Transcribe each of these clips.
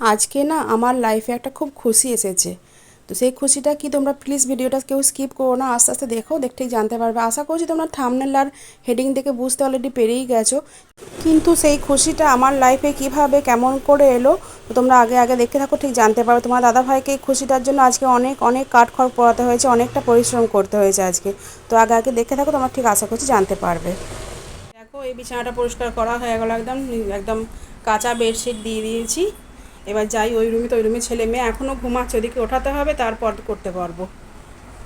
আজকে না আমার লাইফে একটা খুব খুশি এসেছে। তো সেই খুশিটা কি তোমরা প্লিজ ভিডিওটা কেউ স্কিপ করো না? আস্তে আস্তে দেখো দেখতেই জানতে পারবে। আশা করছি তোমরা থামনেল আর হেডিং দেখে বুঝতে অলরেডি পেরেই গেছো। কিন্তু সেই খুশিটা আমার লাইফে কীভাবে কেমন করে এলো, তো তোমরা আগে আগে দেখতে থাকো, ঠিক জানতে পারবে। তোমার দাদা ভাইকে এই খুশিটার জন্য আজকে অনেক অনেক কাঠখড় পড়াতে হয়েছে, অনেকটা পরিশ্রম করতে হয়েছে আজকে। তো আগে আগে দেখতে থাকো, তোমরা ঠিক আশা করছি জানতে পারবে। দেখো, এই বিছানাটা পরিষ্কার করা হয়ে গেল, একদম একদম কাঁচা বেডশিট দিয়ে দিয়েছি। এবার যাই, ওই রুমে তো ওই রুমে ছেলে মেয়ে এখনও ঘুমাচ্ছে, ওদিকে ওঠাতে হবে, তারপর করতে পারব।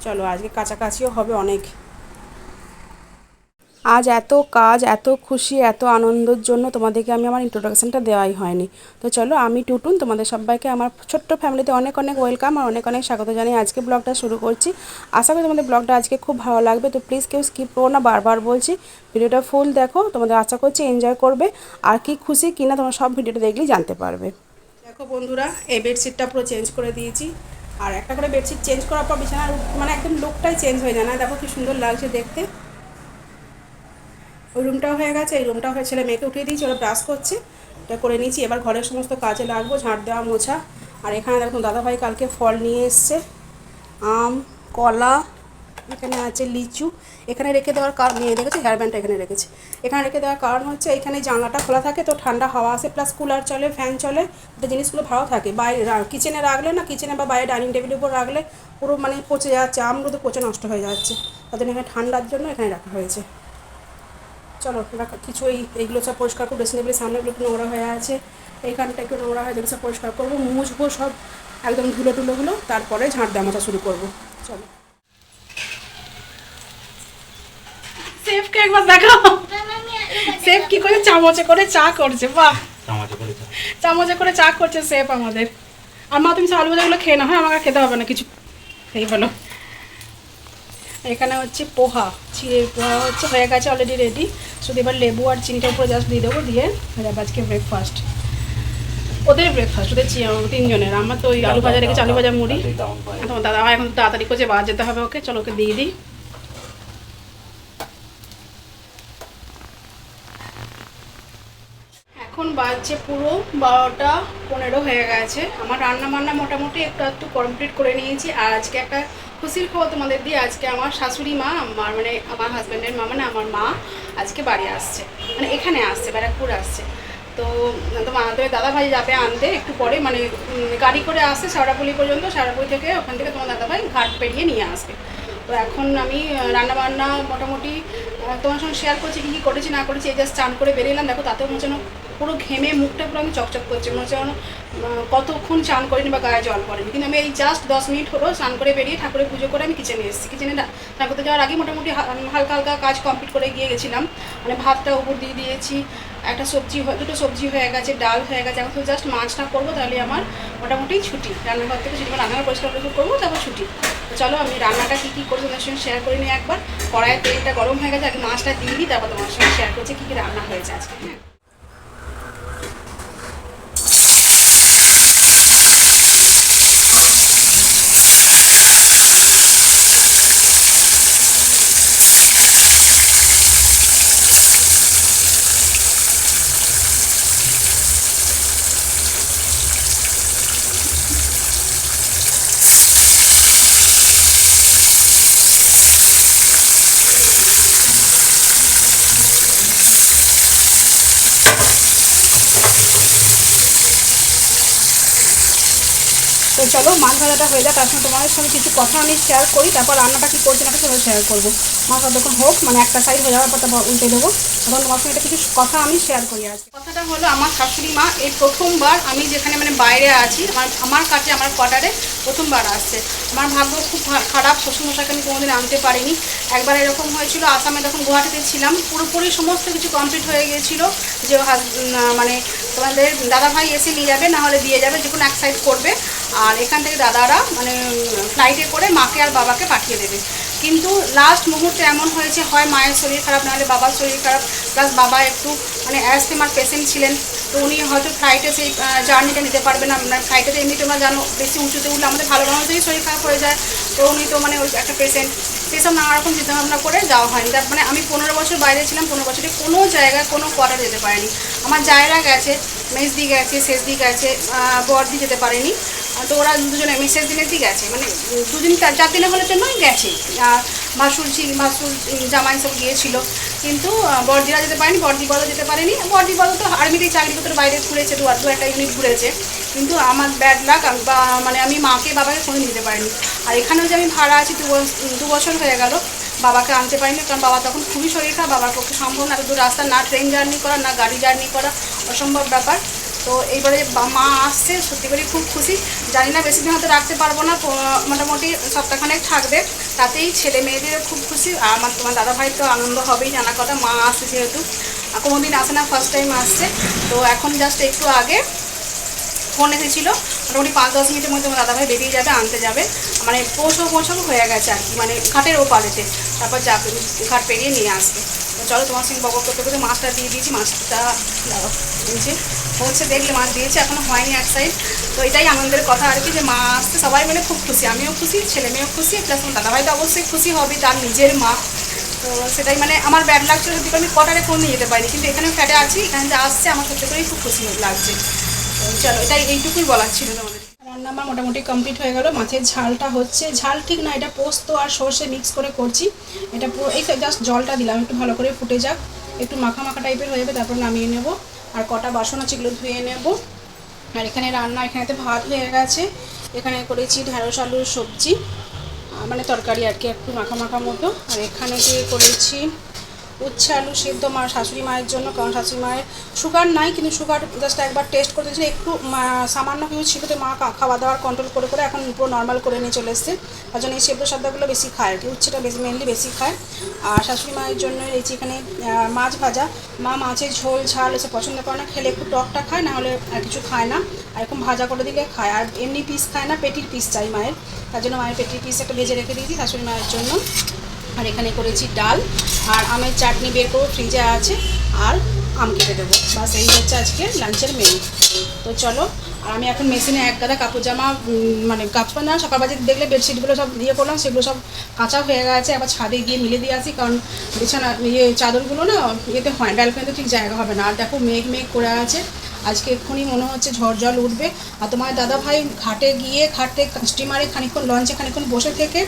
চলো, আজকে কাছাকাছিও হবে অনেক। আজ এত কাজ, এত খুশি, এত আনন্দের জন্য তোমাদেরকে আমি আমার ইন্ট্রোডাকশানটা দেওয়াই হয়নি। তো চলো, আমি টুটুন, তোমাদের সবাইকে আমার ছোট্ট ফ্যামিলিতে অনেক অনেক ওয়েলকাম আর অনেক অনেক স্বাগত জানিয়ে আজকে ব্লগটা শুরু করছি। আশা করি তোমাদের ব্লগটা আজকে খুব ভালো লাগবে, তো প্লিজ কেউ স্কিপ করো না, বারবার বলছি। ভিডিওটা ফুল দেখো, তোমাদের আশা করছি এনজয় করবে। আর কি খুশি কিনা তোমরা সব ভিডিওটা দেখলেই জানতে পারবে। দেখো বন্ধুরা, এই বেডশিটটা পুরো চেঞ্জ করে দিয়েছি। আর একটা করে বেডশিট চেঞ্জ করার পর বিছানার মানে একদম লুকটাই চেঞ্জ হয়ে যায় না, দেখো কি সুন্দর লাগছে দেখতে। ওই রুমটাও হয়ে গেছে, এই রুমটাও হয়ে ছেলে মেয়েকে উঠিয়ে দিয়েছি, ওরা ব্রাশ করছে। এটা করে নিয়েছি, এবার ঘরের সমস্ত কাজে লাগবো, ঝাঁট দেওয়া, মোছা। আর এখানে দেখুন দাদাভাই কালকে ফল নিয়ে এসছে। আম, কলা এখানে আছে লিচু, এখানে রেখে দেওয়ার কারণ নিয়ে দেখেছি হেয়ার ব্যান্ডটা এখানে রেখেছি। এখানে রেখে দেওয়ার কারণ হচ্ছে, এখানে জানলাটা খোলা থাকে, তো ঠান্ডা হাওয়া আসে প্লাস কুলার চলে ফ্যান চলে, তো জিনিসগুলো ভালো থাকে। বাইরে কিচেনে রাখলে না কিচেনে বা বাইরে ডাইনিং টেবিলের উপর রাখলে পুরো মানে পচে যাচ্ছে তো পচে নষ্ট হয়ে যাচ্ছে। তাদের এখানে ঠান্ডার জন্য এখানে রাখা হয়েছে। চলো রাখা কিছু এই এইগুলো সব পরিষ্কার করব ড্রেসিং টেবিলের সামনেগুলো একটু নোংরা হয়ে আছে। এইখানটা একটু নোংরা হয়ে সব পরিষ্কার করব, মুছবো সব, একদম ধুলো টুলোগুলো, তারপরে ঝাঁট দেওয়া শুরু করব। চলো। সেফকে একবার দেখাও। সেফ কি করে? চামচে করে চা করছে বাহ। চামচে করে চা। চামচে করে চা করছে সেফ আমাদের। আর মা তুমি আলু ভাজাগুলো খেয়ে না হয়? আমাকে আর খেতে হবে না কিছু। এই বলো এখানে হচ্ছে পোহা। চিড়ে পোহা হচ্ছে হয়ে গেছে অলরেডি রেডি শুধু এবার লেবু আর চিনিটা উপরে জাস্ট দিয়ে দেবো দিয়ে হয়ে আজকে ব্রেকফাস্ট ওদের ব্রেকফাস্ট ওদের তিনজনের। আমার তো ওই আলু ভাজা রেখেছি আলু ভাজা মুড়ি। তোমার দাদা এখন তাড়াতাড়ি করছে বাজার যেতে হবে ওকে। চলো ওকে দিয়ে দিই এখন বাজছে পুরো বারোটা পনেরো হয়ে গেছে। আমার রান্না বান্না মোটামুটি একটু একটু কমপ্লিট করে নিয়েছি। আর আজকে একটা খুশির খবর তোমাদের দিয়ে, আজকে আমার শাশুড়ি মা, আমার মানে আমার হাজব্যান্ডের মা মানে আমার মা আজকে বাড়ি আসছে। মানে এখানে আসছে, ব্যারাকপুর আসছে। তো তোমার দাদা ভাই যাবে আনতে একটু পরে মানে গাড়ি করে আসছে সারাপুলি পর্যন্ত সারাপুলি থেকে ওখান থেকে তোমার দাদা ভাই ঘাট পেরিয়ে নিয়ে আসবে। তো এখন আমি রান্না বান্না মোটামুটি তোমার সঙ্গে শেয়ার করছি, কী কী করেছি, না করেছি, এই জাস্ট চান করে বেরিয়ে এলাম। দেখো, তাতেও যেন পুরো ঘেমে মুখটা পুরো আমি চকচক করছে। মনে হচ্ছে কতক্ষণ চান করিনি বা গায়ে জল পড়েনি। কিন্তু আমি এই জাস্ট দশ মিনিট হলো স্নান করে বেরিয়ে ঠাকুরের পুজো করে আমি কিচেনে এসেছি। কিচেনে স্নান করতে যাওয়ার আগে মোটামুটি হালকা হালকা কাজ কমপ্লিট করে গিয়ে গেছিলাম মানে ভাতটা উপর দিয়ে দিয়েছি, একটা সবজি দুটো সবজি হয়ে গেছে, ডাল হয়ে গেছে। এখন জাস্ট মাছটা করব, তাহলে আমার মোটামুটি ছুটি। রান্নাঘর থেকে ছুটি, রান্নাঘর পরিষ্কার পরিষ্কার করব, তারপর ছুটি। চলো আমি রান্নাটা কী কী করব তোমার সঙ্গে শেয়ার করে নিই একবার। কড়াইয়ের তেলটা গরম হয়ে গেছে, আগে মাছটা দিয়ে দিই, তারপর তোমার সঙ্গে শেয়ার করছি কী কী রান্না হয়েছে আজকে হ্যাঁ? চলো মাছ ভাজাটা হয়ে যায় তার সঙ্গে তোমাদের সঙ্গে কিছু কথা আমি শেয়ার করি। তারপর রান্নাটা কী করছি না সেটা শেয়ার করব। মাছটা যখন হোক মানে একটা সাইড হয়ে যাওয়ার পর তারপর উল্টে দেবো। তখন তোমার সঙ্গে কিছু কথা আমি শেয়ার করি আজকে। কথাটা হলো আমার শাশুড়ি মা, এই প্রথমবার আমি যেখানে মানে বাইরে আছি, আমার আমার কাছে, আমার কোয়ার্টারে প্রথমবার আসছে। আমার ভাগ্য খুব খারাপ, শ্বশুরমশাইকে আমি কোনোদিন আনতে পারিনি। একবার এরকম হয়েছিল, আসামে যখন গুয়াহাটিতে ছিলাম, পুরোপুরি সমস্ত কিছু কমপ্লিট হয়ে গিয়েছিল। যে মানে তোমাদের দাদাভাই এসে নিয়ে যাবে, না হলে দিয়ে যাবে, যে কোনো এক সাইড করবে। আর এখান থেকে দাদারা মানে ফ্লাইটে করে মাকে আর বাবাকে পাঠিয়ে দেবে। কিন্তু লাস্ট মুহূর্তে এমন হয়েছে, হয় মায়ের শরীর খারাপ, নাহলে বাবার শরীর খারাপ প্লাস বাবা একটু মানে অ্যাস্থেমার পেশেন্ট ছিলেন। তো উনি হয়তো ফ্লাইটে সেই জার্নিটা নিতে পারবে না। মানে ফ্লাইটে তো এমনি তোমরা জানো, বেশি উঁচুতে উঠলে আমাদের ভালো মানুষদেরই শরীর খারাপ হয়ে যায়। তো উনি তো মানে ওই একটা পেশেন্ট সেসব নানা রকম চিন্তাভাবনা করে যাওয়া হয়নি। তার মানে আমি পনেরো বছর বাইরে ছিলাম, পনেরো বছরে কোনো জায়গায় কোনো কোয়ার্টার যেতে পারিনি। আমার জায়গা গেছে মেজদি গেছে শেষদি গেছে বড়দি যেতে পারেনি। তো ওরা দুজনে মিসেস দিনের দিকে গেছে মানে দুদিন চার দিনের হলের জন্যই গেছে। আর ভাসুর জামাই সব গিয়েছিল। কিন্তু আহ, বড়দিরা যেতে পারেনি বড়দি বড় যেতে পারেনি। বড়দি বড় তো আর্মিতেই চাকরি করতে বাইরে ঘুরেছে দু দু একটা ইউনিট ঘুরেছে। কিন্তু আমার ব্যাড লাক বা মানে আমি মাকে বাবাকে কোনো দিতে পারিনি। আর এখানেও যে আমি ভাড়া আছি দু বছর হয়ে গেল। বাবাকে আনতে পারিনি, কারণ বাবা তখন খুবই শরীর খারাপ, বাবার পক্ষে সম্ভব না। দূর রাস্তা, না ট্রেন জার্নি করা, না গাড়ি জার্নি করা, অসম্ভব ব্যাপার। তো এইবারে মা আসছে, সত্যি করে খুব খুশি। জানি না, বেশি দিন হয়তো রাখতে পারব না মোটামুটি সপ্তাহখানেক থাকবে। তাতেই ছেলে মেয়েদেরও খুব খুশি, আর আমার, তোমার দাদা ভাই তো আনন্দ হবেই, জানা কথা, মা আসছে যেহেতু। আর কোনোদিন আসে না ফার্স্ট টাইম আসছে। তো এখন জাস্ট একটু আগে ফোন এসেছিল মোটামুটি পাঁচ দশ মিনিটের মধ্যে আমার দাদাভাই বেরিয়ে যাবে আনতে যাবে। মানে পৌঁছাও পৌঁছাও হয়ে গেছে আর কি মানে ঘাটের ওপারেতে। তারপর যাবে ঘাট পেরিয়ে নিয়ে আসবে। তো চলো তোমার সঙ্গে বকর করতে করতে মাছটা দিয়ে দিয়েছি মাছটা দাঁড়াও, যে হচ্ছে দেখলে মাছ দিয়েছে এখনও হয়নি এক সাইড তো এটাই আনন্দের কথা আর কি যে মা আসতে সবাই মানে খুব খুশি আমিও খুশি ছেলে মেয়েও খুশি প্লাস আমার দাদাভাই তো অবশ্যই খুশি হবে তার নিজের মা। তো সেটাই মানে আমার ব্যাড লাগছিল সত্যি করে আমি কটারে ফোন নিয়ে যেতে পারিনি কিন্তু এখানে ফ্যাটে আছি এখানে যে আসছে আমার সত্যি করেই খুব খুশি লাগছে। চলো, এটাই এইটুকুই বলার ছিল তোমাদের। রান্না আমার মোটামুটি কমপ্লিট হয়ে গেল। মাছের ঝালটা হচ্ছে ঝাল ঠিক না, এটা পোস্ত আর সর্ষে মিক্স করে করছি। এটা এই জাস্ট জলটা দিলাম, একটু ভালো করে ফুটে যাক। একটু মাখা মাখা টাইপের হয়ে যাবে, তারপর নামিয়ে নেব। আর কটা বাসন আছে এগুলো ধুয়ে নেব। আর এখানে রান্না এখানেতে ভাত হয়ে গেছে। এখানে করেছি ঢেঁড়স আলুর সবজি। মানে তরকারি আর কি, একটু মাখা মাখা মতো। আর এখানে দিয়ে করেছি উচ্ছে আলু সেদ্ধ মা শাশুড়ি মায়ের জন্য, কারণ শাশুড়ি মায়ের সুগার নাই, কিন্তু সুগার জাস্ট একবার টেস্ট করে দিয়েছিল একটু সামান্য কিছু ছিল তো মা খাওয়া দাওয়ার কন্ট্রোল করে করে এখন পুরো নর্মাল করে নিয়ে চলে এসছে। তার জন্য এই সেদ্ধ সাদ্দাগুলো বেশি খায়, আর কি। উচ্ছেটা বেশি মেনলি বেশি খায়। আর শাশুড়ি মায়ের জন্য রয়েছে এখানে মাছ ভাজা, মা মাছের ঝোল, ঝাল এসে পছন্দ করে না, খেলে একটু টকটা খায়, না হলে আর কিছু খায় না, আর এরকম ভাজা করে দিলে খায়। আর এমনি পিস খায় না, পেটির পিস চাই মায়ের। তার জন্য মায়ের পেটির পিস একটা ভেজে রেখে দিয়েছি শাশুড়ি মায়ের জন্য। আর এখানে করেছি ডাল, আর আমের চাটনি বের করব ফ্রিজে আছে, আর আম কেটে দেবো। বাস এই হচ্ছে আজকে লাঞ্চের মেনু তো চলো, আর আমি এখন মেশিনে এক গাদা কাপড় জামা মানে কাপড় না সকাল বাজে দেখলে বেডশিটগুলো সব ইয়ে করলাম, সেগুলো সব কাঁচা হয়ে গেছে, আবার ছাদে গিয়ে মিলে দিয়ে আসি, কারণ বিছানা ইয়ে চাদরগুলো না, ইয়েতে হয় ব্যালকনিতে ঠিক জায়গা হবে না। আর দেখো মেঘ মেঘ করে আছে আজকে এক্ষুনি মনে হচ্ছে ঝড় জল উঠবে। আর তোমার দাদা ভাই ঘাটে গিয়ে, ঘাটে স্টিমারে খানিক্ষণ লঞ্চে খানিকক্ষণ বসে থেকে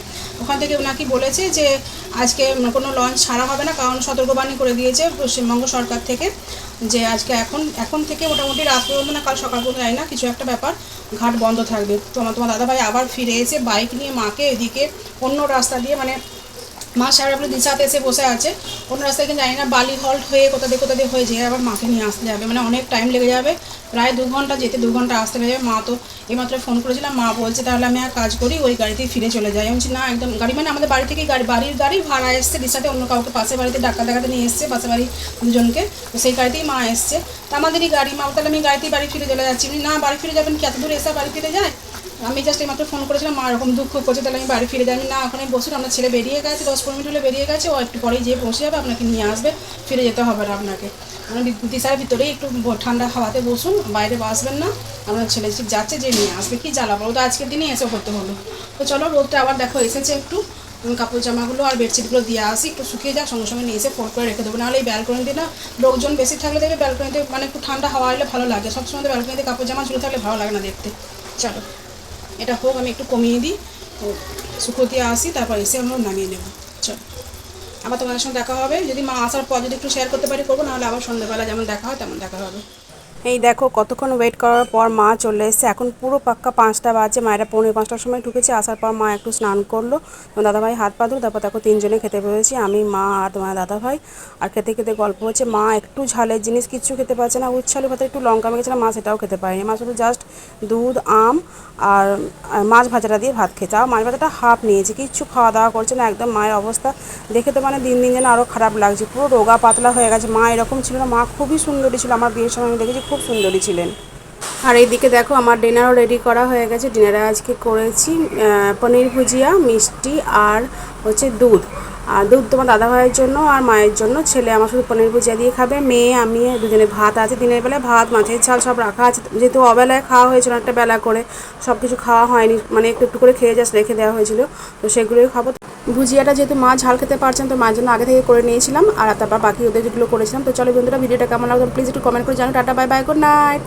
ওখান থেকে ওনাকে বলেছে যে, আজকে কোনো লঞ্চ ছাড়া হবে না, কারণ সতর্কবাণী করে দিয়েছে পশ্চিমবঙ্গ সরকার থেকে যে আজকে এখন এখন থেকে মোটামুটি রাত পর্যন্ত না, কাল সকাল পর্যন্ত যায় না, কিছু একটা ব্যাপার, ঘাট বন্ধ থাকবে। তোমার তোমার দাদাভাই আবার ফিরে এসে বাইক নিয়ে মাকে এদিকে অন্য রাস্তা দিয়ে মানে মা সারাগুলো দিশাতে এসে বসে আছে। অন্য রাস্তায় কিন্তু জানি না বালি হল্ট হয়ে কোথা দিয়ে কোথা দিয়ে হয়ে যেয়ে আবার মাকে নিয়ে আসতে যাবে। মানে অনেক টাইম লেগে যাবে। প্রায় দু ঘণ্টা যেতে দু ঘণ্টা আসতে লেগে যাবে। মা তো এইমাত্র ফোন করেছিলাম। মা বলছে, তাহলে আমি আর কাজ করি, ওই গাড়িতেই ফিরে চলে যাই। আমি না, একদম গাড়ি মানে আমাদের বাড়ি থেকেই গাড়ি, বাড়ির গাড়ি ভাড়া এসছে দিশাতে অন্য কাউকে পাশে বাড়িতে ডাক্তার দেখাতে নিয়ে এসছে পাশে বাড়ি দুজনকে। তো সেই গাড়িতেই মা এসছে। তা আমাদেরই গাড়ি, মা তাহলে আমি গাড়িতেই বাড়ি ফিরে চলে যাচ্ছি। না, বাড়ি ফিরে যাবেন কি? এত দূর এসে বাড়ি ফিরে যায়? আমি জাস্ট এইমাত্র ফোন করেছিলাম, মা এরকম দুঃখ করছে, তাহলে আমি বাড়ি ফিরে যাই না ওখানে বসুন আপনার ছেলে বেরিয়ে গেছে, দশ পনেরো মিনিট হলে বেরিয়ে গেছে, ও একটু পরেই যেয়ে বসে যাবে, আপনাকে নিয়ে আসবে, ফিরে যেতে হবে না আপনাকে। মানে দিশার ভিতরেই একটু ঠান্ডা হাওয়াতে বসুন, বাইরে বসবেন না আপনার ছেলে ঠিক যাচ্ছে যে নিয়ে আসবে, কি জ্বালাবো ও তো, আজকের দিনে এসে করতে হলো। তো চলো, রোদটা আবার দেখো এসেছে একটু কাপড় জামাগুলো আর বেডশিটগুলো দিয়ে আসি, একটু শুকিয়ে যাক, সঙ্গে সঙ্গে নিয়ে এসে ফোল্ড করে রেখে দেবো। নাহলে এই ব্যালকনিতে না, লোকজন বেশি থাকলে দেখবে ব্যালকনিতে মানে একটু ঠান্ডা হাওয়া এলে ভালো লাগে, সবসময় ব্যালকনিতে কাপড় জামা ঝুলে থাকলে ভালো লাগে না দেখতে। চলো। এটা হোক, আমি একটু কমিয়ে দিই। তো দিয়ে আসি, তারপর এসে আমরা নামিয়ে নেব। চল। আবার তোমাদের সঙ্গে দেখা হবে। যদি মা আসার পর যদি একটু শেয়ার করতে পারি, করব নাহলে আবার সন্ধ্যেবেলা যেমন দেখা হয়, তেমন দেখা হবে। এই দেখো, কতক্ষণ ওয়েট করার পর মা চলে এসেছে। এখন পুরো পাক্কা পাঁচটা বাজে। মায়েরা পৌনে পাঁচটার সময় ঢুকেছে। আসার পর মা একটু স্নান করল। দাদাভাই হাত পা ধুলো, তারপর দেখো তিনজনে খেতে পেরেছি আমি, মা আর তোমার দাদাভাই। আর খেতে খেতে গল্প হচ্ছে, মা একটু ঝালের জিনিস কিচ্ছু খেতে পারছে না। উচ্ছালের ভাতে একটু লঙ্কা মেখেছিলাম, মা সেটাও খেতে পারেনি। মা শুধু জাস্ট দুধ, আম আর মাছ ভাজাটা দিয়ে ভাত খেতে আর মাছ ভাজাটা হাফ নিয়েছে। কিচ্ছু খাওয়া দাওয়া করছে না। একদম মায়ের অবস্থা। দেখে তো মানে দিন দিন যেন আরও খারাপ লাগছে। পুরো রোগা পাতলা হয়ে গেছে। মা এরকম ছিল না। মা খুবই সুন্দরী ছিল। আমার বিয়ের সময় আমি দেখেছি খুব সুন্দরী ছিলেন। আর এইদিকে দেখো আমার ডিনারও রেডি করা হয়ে গেছে। ডিনারে আজকে করেছি পনির ভুজিয়া, মিষ্টি আর হচ্ছে দুধ। আর দুধ তোমার দাদা ভাইয়ের জন্য আর মায়ের জন্য। ছেলে আমার শুধু পনির ভুজিয়া দিয়ে খাবে, মেয়ে, আমি দুজনে ভাত আছে। দিনের বেলায় ভাত, মাছের ঝাল সব রাখা আছে। যেহেতু অবেলায় খাওয়া হয়েছিল একটা বেলা করে সব কিছু খাওয়া হয়নি। মানে একটু একটু করে খেয়ে জাস্ট রেখে দেওয়া হয়েছিল। তো সেগুলোই খাব। ভুজিয়াটা যেহেতু মা ঝাল খেতে পারছেন, তো মায়ের জন্য আগে থেকে করে নিয়েছিলাম, আর তারপর বাকি ওদের যেগুলো করেছিলাম। তো চলো বন্ধুরা, ভিডিওটা কেমন লাগল প্লিজ একটু কমেন্ট করে জানো tata bye bye good night